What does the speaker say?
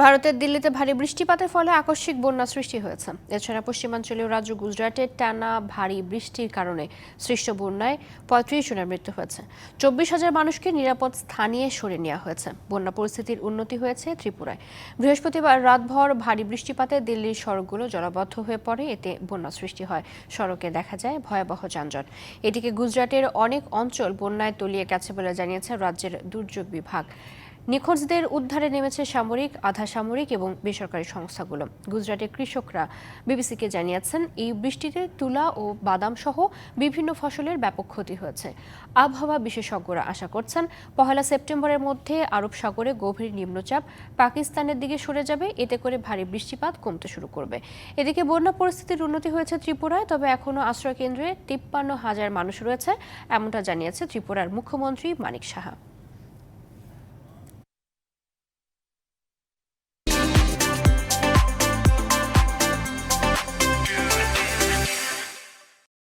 ভারতের দিল্লিতে ভারী বৃষ্টিপাতের ফলে আকস্মিক বন্যা সৃষ্টি হয়েছে। এছাড়া পশ্চিমাঞ্চলীয় রাজ্য গুজরাটের টানা ভারী বৃষ্টির কারণে সৃষ্ট বন্যায় পঁয়ত্রিশ জনের মৃত্যু হয়েছে। চব্বিশ হাজার মানুষকে নিরাপদ স্থানীয় সরে নেওয়া হয়েছে। বন্যা পরিস্থিতির উন্নতি হয়েছে ত্রিপুরায়। বৃহস্পতিবার রাতভর ভারী বৃষ্টিপাতে দিল্লির সড়কগুলো জলাবদ্ধ হয়ে পড়ে, এতে বন্যা সৃষ্টি হয়। সড়কে দেখা যায় ভয়াবহ যানজট। এদিকে গুজরাটের অনেক অঞ্চল বন্যায় তলিয়ে গেছে বলে জানিয়েছে রাজ্যের দুর্যোগ বিভাগ। নিখোঁজদের উদ্ধারে নেমেছে সামরিক, আধা সামরিক এবং বেসরকারি সংস্থাগুলো। গুজরাটের কৃষকরা বিবিসিকে জানিয়েছেন, এই বৃষ্টিতে তুলা ও বাদাম সহ বিভিন্ন ফসলের ব্যাপক ক্ষতি হয়েছে। আবহাওয়া বিশেষজ্ঞরা আশা করছেন, পহেলা সেপ্টেম্বরের মধ্যে আরব সাগরে গভীর নিম্নচাপ পাকিস্তানের দিকে সরে যাবে, এতে করে ভারী বৃষ্টিপাত কমতে শুরু করবে। এদিকে বন্যা পরিস্থিতির উন্নতি হয়েছে ত্রিপুরায়, তবে এখনও আশ্রয় কেন্দ্রে তিপ্পান্ন হাজার মানুষ রয়েছে, এমনটা জানিয়েছে ত্রিপুরার মুখ্যমন্ত্রী মানিক সাহা।